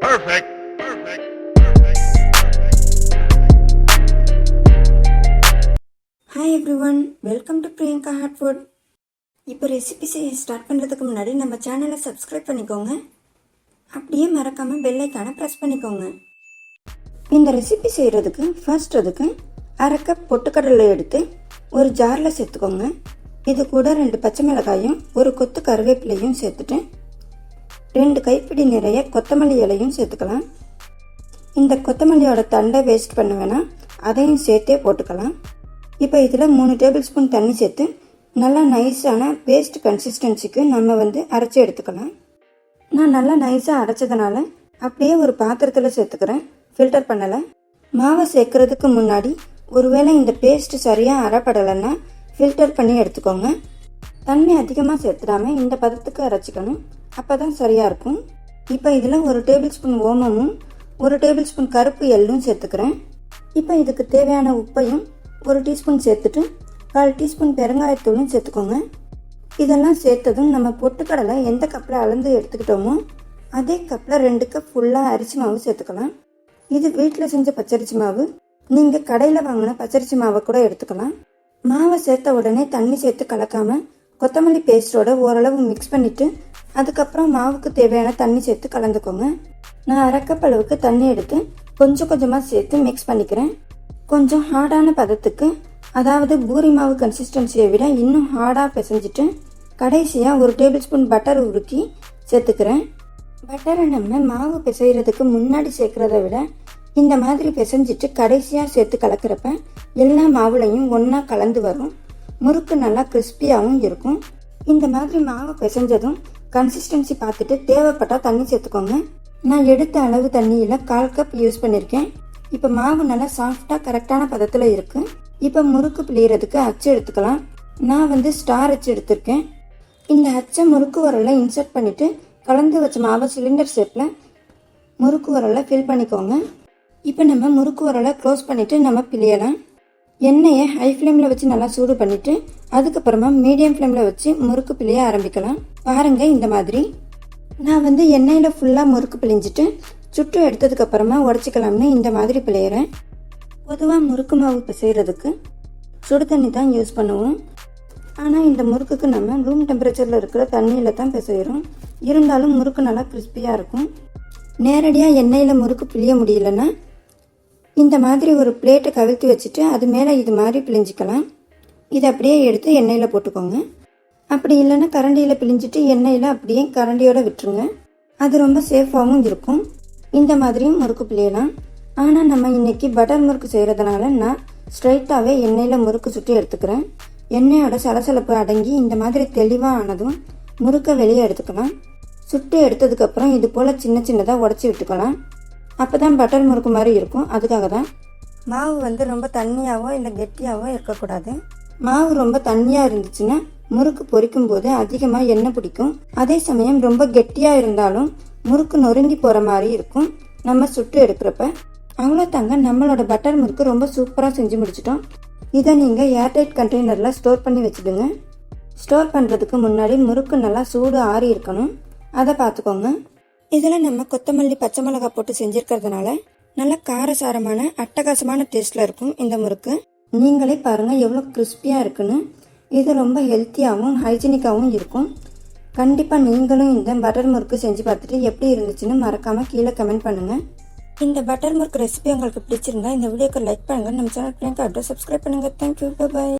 Perfect. Perfect. Hi everyone welcome to Priyanka hot food இப்போ recipe செய்ய start பண்ணுறதுக்கு முன்னாடி நம்ம சேனலை சப்ஸ்கிரைப் பண்ணிக்கோங்க அப்படியே மறக்காமல் பெல்லைக்கான ப்ரெஸ் பண்ணிக்கோங்க இந்த ரெசிபி செய்கிறதுக்கு ஃபர்ஸ்ட் அதுக்கு அரை கப் பொட்டுக்கடலை எடுத்து ஒரு ஜாரில் சேர்த்துக்கோங்க இது கூட ரெண்டு பச்சை மிளகாயும் ஒரு கொத்து கருவேப்பிலையும் சேர்த்துட்டு ரெண்டு கைப்பிடி நிறைய கொத்தமல்லி இலையும் சேர்த்துக்கலாம். இந்த கொத்தமல்லியோட தண்டை வேஸ்ட் பண்ண வேணாம். அதையும் சேர்த்தே போட்டுக்கலாம். இப்போ இதில் மூணு டேபிள் ஸ்பூன் தண்ணி சேர்த்து நல்லா நைஸான பேஸ்ட் கன்சிஸ்டன்சிக்கு நம்ம வந்து அரைச்சி எடுத்துக்கலாம். நான் நல்லா நைஸாக அரைச்சதுனால அப்படியே ஒரு பாத்திரத்தில் சேர்த்துக்கிறேன். ஃபில்டர் பண்ணலை. மாவை சேர்க்கறதுக்கு முன்னாடி ஒருவேளை இந்த பேஸ்ட் சரியாக அரைப்படலைன்னா ஃபில்டர் பண்ணி எடுத்துக்கோங்க. தண்ணி அதிகமாக சேர்த்துடாம இந்த பதத்துக்கு அரைச்சிக்கணும். அப்போ தான் சரியாக இருக்கும். இப்போ இதில் ஒரு டேபிள் ஸ்பூன் ஓமமும் ஒரு டேபிள் ஸ்பூன் கருப்பு எள்ளும் சேர்த்துக்கிறேன். இப்போ இதுக்கு தேவையான உப்பையும் ஒரு டீஸ்பூன் சேர்த்துட்டு கால் டீஸ்பூன் பெருங்காயத்தூளும் சேர்த்துக்கோங்க. இதெல்லாம் சேர்த்ததும் நம்ம பொட்டுக்கடலை எந்த கப்பில் அளந்து எடுத்துக்கிட்டோமோ அதே கப்பில் ரெண்டு கப் ஃபுல்லாக அரிசி மாவு சேர்த்துக்கலாம். இது வீட்டில் செஞ்ச பச்சரிசி மாவு. நீங்கள் கடையில் வாங்கின பச்சரிசி மாவை கூட எடுத்துக்கலாம். மாவை சேர்த்த உடனே தண்ணி சேர்த்து கலக்காமல் கொத்தமல்லி பேஸ்டோட ஓரளவு மிக்ஸ் பண்ணிட்டு அதுக்கப்புறம் மாவுக்கு தேவையான தண்ணி சேர்த்து கலந்துக்கோங்க. நான் அரைக்கப் அளவுக்கு தண்ணி எடுத்து கொஞ்சம் கொஞ்சமாக சேர்த்து மிக்ஸ் பண்ணிக்கிறேன். கொஞ்சம் ஹார்டான பதத்துக்கு அதாவது பூரி மாவு கன்சிஸ்டன்சியை விட இன்னும் ஹார்டாக பிசைஞ்சிட்டு கடைசியாக ஒரு டேபிள் ஸ்பூன் பட்டர் உருக்கி சேர்த்துக்கிறேன். பட்டரை நம்ம மாவு பிசைகிறதுக்கு முன்னாடி சேர்க்குறத விட இந்த மாதிரி பிசைஞ்சிட்டு கடைசியாக சேர்த்து கலக்கிறப்ப எல்லா மாவுலையும் ஒன்றா கலந்து வரும். முறுக்கு நல்லா கிறிஸ்பியாகவும் இருக்கும். இந்த மாதிரி மாவு பிசைஞ்சதும் கன்சிஸ்டன்சி பார்த்துட்டு தேவைப்பட்டால் தண்ணி சேர்த்துக்கோங்க. நான் எடுத்த அளவு தண்ணியில் கால் கப் யூஸ் பண்ணியிருக்கேன் இப்போ மாவு நல்லா சாஃப்டாக கரெக்டான பதத்தில் இருக்குது இப்போ முறுக்கு பிழியறதுக்கு அச்சு எடுத்துக்கலாம். நான் வந்து ஸ்டார் அச்சு எடுத்திருக்கேன். இந்த அச்சை முறுக்கு உரலை இன்சர்ட் பண்ணிவிட்டு கலந்து வச்ச மாவை சிலிண்டர் ஷேப்பில் முறுக்கு உரலை ஃபில் பண்ணிக்கோங்க. இப்போ நம்ம முறுக்கு உரலை க்ளோஸ் பண்ணிவிட்டு நம்ம பிழியலாம். எண்ணெயை ஹை ஃப்ளேமில் வச்சு நல்லா சூடு பண்ணிவிட்டு அதுக்கப்புறமா மீடியம் ஃப்ளேமில் வச்சு முறுக்கு பிழிய ஆரம்பிக்கலாம். பாருங்கள் இந்த மாதிரி. நான் வந்து எண்ணெயில் ஃபுல்லாக முறுக்கு பிழிஞ்சிட்டு சுட்டு எடுத்ததுக்கப்புறமா உடச்சிக்கலாம்னு இந்த மாதிரி பிழையிறேன். பொதுவாக முறுக்கு மாவு பிசைகிறதுக்கு சுடு தண்ணி தான் யூஸ் பண்ணுவோம். ஆனால் இந்த முறுக்குக்கு நம்ம ரூம் டெம்பரேச்சரில் இருக்கிற தண்ணியில் தான் பிசைகிறோம் இருந்தாலும் முறுக்கு நல்லா கிறிஸ்பியாக இருக்கும். நேரடியாக எண்ணெயில் முறுக்கு பிழிய முடியலன்னா இந்த மாதிரி ஒரு பிளேட்டை கவிழ்த்து வச்சுட்டு அது மேலே இது மாதிரி பிழிஞ்சிக்கலாம். இதை அப்படியே எடுத்து எண்ணெயில் போட்டுக்கோங்க. அப்படி இல்லைன்னா கரண்டியில் பிழிஞ்சிட்டு எண்ணெயில் அப்படியே கரண்டியோடு விட்டுருங்க. அது ரொம்ப சேஃபாகவும் இருக்கும். இந்த மாதிரியும் முறுக்கு பிழியலாம். ஆனால் நம்ம இன்றைக்கி பட்டர் முறுக்கு செய்கிறதுனால நான் ஸ்ட்ரைட்டாகவே எண்ணெயில் முறுக்கு சுட்டி எடுத்துக்கிறேன். எண்ணெயோட சலசலப்பு அடங்கி இந்த மாதிரி தெளிவாக ஆனதும் முறுக்கை வெளியே எடுத்துக்கலாம். சுட்டு எடுத்ததுக்கப்புறம் இது போல் சின்ன சின்னதாக உடச்சி விட்டுக்கலாம். அப்போ தான் பட்டர் முறுக்கு மாதிரி இருக்கும். அதுக்காக தான் மாவு வந்து ரொம்ப தண்ணியாவோ இல்லை கெட்டியாவோ இருக்கக்கூடாது. மாவு ரொம்ப தண்ணியாக இருந்துச்சுன்னா முறுக்கு பொரிக்கும் போது அதிகமாக எண்ணெய் பிடிக்கும். அதே சமயம் ரொம்ப கெட்டியாக இருந்தாலும் முறுக்கு நொறுங்கி போகிற மாதிரி இருக்கும். நம்ம சுட்டு எடுக்கிறப்ப. அவ்வளோ தாங்க நம்மளோட பட்டர் முறுக்கு ரொம்ப சூப்பராக செஞ்சு முடிச்சிட்டோம். இதை நீங்கள் ஏர்டைட் கண்டெய்னரில் ஸ்டோர் பண்ணி வச்சுடுங்க ஸ்டோர் பண்ணுறதுக்கு முன்னாடி முறுக்கு நல்லா சூடு ஆறி இருக்கணும். அதை பார்த்துக்கோங்க. இதில் நம்ம கொத்தமல்லி பச்சை மிளகாய் போட்டு செஞ்சுருக்கிறதுனால நல்ல காரசாரமான அட்டகாசமான டேஸ்ட்டில் இருக்கும் இந்த முறுக்கு. நீங்களே பாருங்கள் எவ்வளோ கிறிஸ்பியாக இருக்குன்னு. இது ரொம்ப ஹெல்த்தியாகவும் ஹைஜீனிக்காகவும் இருக்கும். கண்டிப்பாக நீங்களும் இந்த பட்டர் முறுக்கு செஞ்சு பார்த்துட்டு எப்படி இருந்துச்சுன்னு மறக்காமல் கீழே கமெண்ட் பண்ணுங்கள் இந்த பட்டர் முறுக்கு ரெசிபி உங்களுக்கு பிடிச்சிருந்தா இந்த வீடியோக்கு லைக் பண்ணுங்கள் நம்ம சேனல் பிள்ளைங்க அட்ரஸ் சப்ஸ்கிரைப் பண்ணுங்கள் தேங்க்யூ பாய்